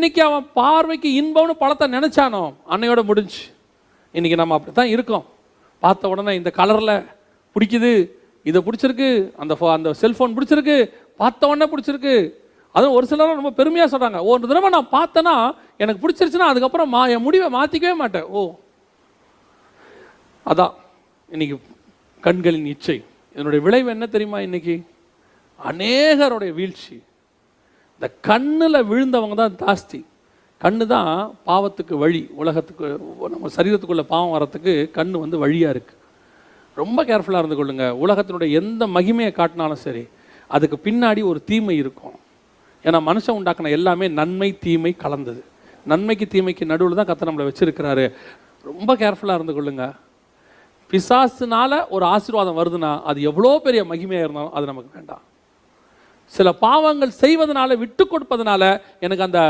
இன்னைக்கு அவன் பார்வைக்கு இன்பம்னு பழத்தை நினச்சானோ அன்னையோட முடிஞ்சு. இன்னைக்கு நம்ம அப்படி தான் இருக்கோம். பார்த்த உடனே இந்த கலரில் பிடிக்குது இதை பிடிச்சிருக்கு அந்த ஃபோ அந்த செல்ஃபோன் பிடிச்சிருக்கு பார்த்த உடனே பிடிச்சிருக்கு. அதுவும் ஒரு சிலரும் ரொம்ப பெருமையாக சொல்கிறாங்க ஒரு தடவை நான் பார்த்தேன்னா எனக்கு பிடிச்சிருச்சுன்னா அதுக்கப்புறம் மா என் முடிவை மாற்றிக்கவே மாட்டேன். ஓ. அதான் இன்னைக்கு கண்களின் இச்சை. இதனுடைய விளைவு என்ன தெரியுமா இன்னைக்கு? அநேகருடைய வீழ்ச்சி. இந்த கண்ணில் விழுந்தவங்க தான் ஜாஸ்தி. கண்ணு தான் பாவத்துக்கு வழி. உலகத்துக்கு நம்ம சரீரத்துக்குள்ளே பாவம் வரத்துக்கு கண் வந்து வழியாக இருக்குது ரொம்ப கேர்ஃபுல்லாக இருந்து கொள்ளுங்க. உலகத்தினுடைய எந்த மகிமையை காட்டினாலும் சரி அதுக்கு பின்னாடி ஒரு தீமை இருக்கும். ஏன்னா மனுஷன் உண்டாக்குன எல்லாமே நன்மை தீமை கலந்தது. நன்மைக்கு தீமைக்கு நடுவில் தான் கத்தை நம்மளை வச்சுருக்கிறாரு. ரொம்ப கேர்ஃபுல்லாக இருந்து கொள்ளுங்க. பிசாசுனால ஒரு ஆசீர்வாதம் வருதுன்னா அது எவ்வளோ பெரிய மகிமையாக இருந்தாலும் அது நமக்கு வேண்டாம். சில பாவங்கள் செய்வதனால விட்டு கொடுப்பதனால எனக்கு அந்த